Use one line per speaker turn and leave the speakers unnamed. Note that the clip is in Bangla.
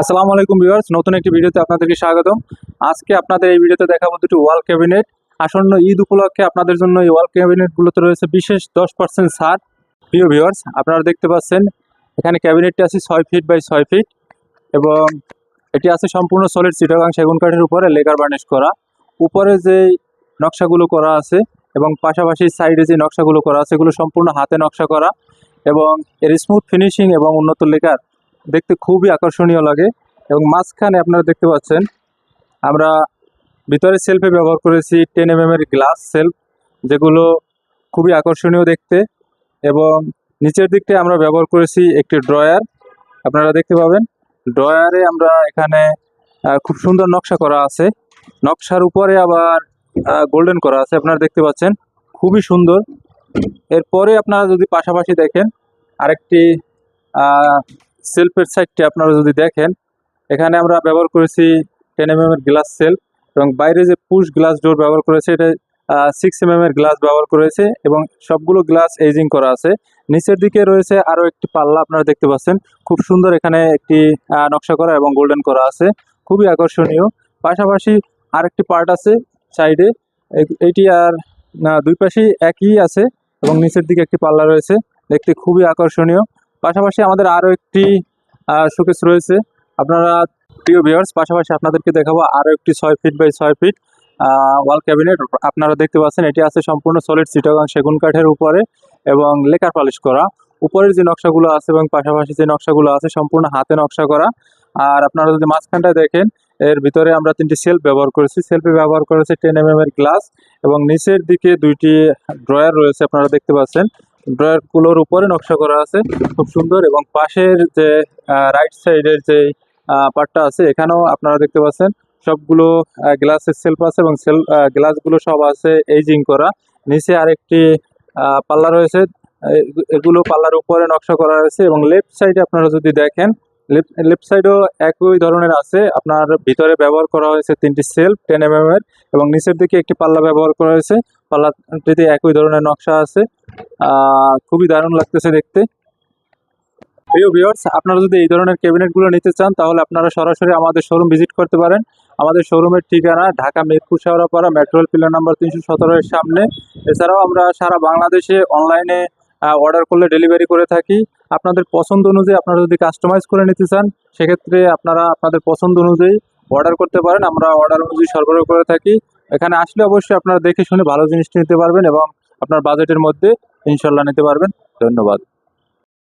আসসালামু আলাইকুম ভিউয়ার্স, নতুন একটি ভিডিওতে আপনাদেরকে স্বাগতম। আজকে আপনাদের এই ভিডিওতে দেখাবো দুটি ওয়াল ক্যাবিনেট। আসন্ন ঈদ উপলক্ষে আপনাদের জন্য এই ওয়াল ক্যাবিনেটগুলোতে রয়েছে বিশেষ দশ পার্সেন্ট ছাড়। প্রিয় ভিউয়ার্স, আপনারা দেখতে পাচ্ছেন, এখানে ক্যাবিনেটটি আছে ছয় ফিট বাই ছয় ফিট এবং এটি আছে সম্পূর্ণ সলিড চিটাগাং সেগুন কাঠের উপরে লেগার বার্নিশ করা। উপরে যে নকশাগুলো করা আছে এবং পাশাপাশি সাইডে যে নকশাগুলো করা আছে, এগুলো সম্পূর্ণ হাতে নকশা করা এবং এর স্মুথ ফিনিশিং এবং উন্নত লেকার দেখতে খুবই আকর্ষণীয় লাগে এবং মাঝখানে আপনারা দেখতে পাচ্ছেন, আমরা ভিতরে সেলফে ব্যবহার করেছি টেন এম এর গ্লাস সেলফ যেগুলো খুবই আকর্ষণীয় দেখতে এবং নিচের দিকটায় আমরা ব্যবহার করেছি একটি ড্রয়ার আপনারা দেখতে পাবেন। ড্রয়ারে আমরা এখানে খুব সুন্দর নকশা করা আছে। নকশার উপরে আবার গোল্ডেন করা আছে, আপনারা দেখতে পাচ্ছেন। খুবই সুন্দর। এরপরে আপনারা যদি পাশাপাশি দেখেন, আরেকটি সেলফের সাইডটি আপনারা যদি দেখেন, এখানে আমরা ব্যবহার করেছি টেন এম এর গ্লাস সেলফ এবং বাইরে যে পুশ গ্লাস ডোর ব্যবহার করেছে, এটা সিক্স এম এর গ্লাস ব্যবহার করেছে এবং সবগুলো গ্লাস এজিং করা আছে। নিচের দিকে রয়েছে আরও একটি পাল্লা, আপনারা দেখতে পাচ্ছেন। খুব সুন্দর এখানে একটি নকশা করা এবং গোল্ডেন করা আছে। খুবই আকর্ষণীয়। পাশাপাশি আরেকটি পার্ট আছে সাইডে এটি আর দুই পাশেই একই আছে এবং নিচের দিকে একটি পাল্লা রয়েছে। দেখতে খুবই আকর্ষণীয়। পাশাপাশি আমাদের আরও একটি শোকেস রয়েছে। আপনারা প্রিয় ভিউয়ার্স পাশাপাশি আপনাদেরকে দেখাবো আরও একটি ছয় ফিট বাই ছয় ফিট ওয়াল ক্যাবিনেট আপনারা দেখতে পাচ্ছেন, এটি আছে সম্পূর্ণ সলিড চিটাগাং সেগুন কাঠের উপরে এবং লেকার পালিশ করা। উপরের যে নকশাগুলো আছে এবং পাশাপাশি যে নকশাগুলো আছে, সম্পূর্ণ হাতে নকশা করা। আর আপনারা যদি মাঝখানটায় দেখেন, এর ভিতরে আমরা তিনটি সেলফ ব্যবহার করেছি। সেলফে ব্যবহার করেছে টেন এম এর গ্লাস এবং নিচের দিকে দুইটি ড্রয়ার রয়েছে, আপনারা দেখতে পাচ্ছেন। ড্রয়ারগুলোর উপরে নকশা করা আছে, খুব সুন্দর। এবং পাশের যে রাইট সাইডের যে পার্টটা আছে, এখানেও আপনারা দেখতে পাচ্ছেন সবগুলো গ্লাসের সেলফ আছে এবং সেল গ্লাসগুলো সব আছে এইজিং করা। নিচে আরেকটি পাল্লা রয়েছে এগুলো পাল্লার উপরে নকশা করা হয়েছে এবং লেফট সাইডে আপনারা যদি দেখেন লেফট লেফট সাইডেও একই ধরনের আছে। আপনার ভিতরে ব্যবহার করা হয়েছে তিনটি সেলফ টেন এম এর এবং নিচের দিকে একটি পাল্লা ব্যবহার করা হয়েছে। পাল্লাটিতে একই ধরনের নকশা আছে। খুবই দারুণ লাগতেছে দেখতে। প্রিয় ভিউয়ার্স আপনারা যদি এই ধরনের ক্যাবিনেটগুলো নিতে চান, তাহলে আপনারা সরাসরি আমাদের শোরুম ভিজিট করতে পারেন। আমাদের শোরুমের ঠিকানা ঢাকা মিরপুর শেওড়াপাড়া মেট্রোল পিলার নাম্বার তিনশো সতেরোর সামনে। এছাড়াও আমরা সারা বাংলাদেশে অনলাইনে অর্ডার করলে ডেলিভারি করে থাকি। আপনাদের পছন্দ অনুযায়ী আপনারা যদি কাস্টমাইজ করে নিতে চান, সেক্ষেত্রে আপনারা আপনাদের পছন্দ অনুযায়ী অর্ডার করতে পারেন। আমরা অর্ডার অনুযায়ী সরবরাহ করে থাকি। এখানে আসলে অবশ্যই আপনারা দেখে শুনে ভালো জিনিসটি নিতে পারবেন এবং আপনার বাজেটের মধ্যে ইনশাল্লাহ নিতে পারবেন। ধন্যবাদ।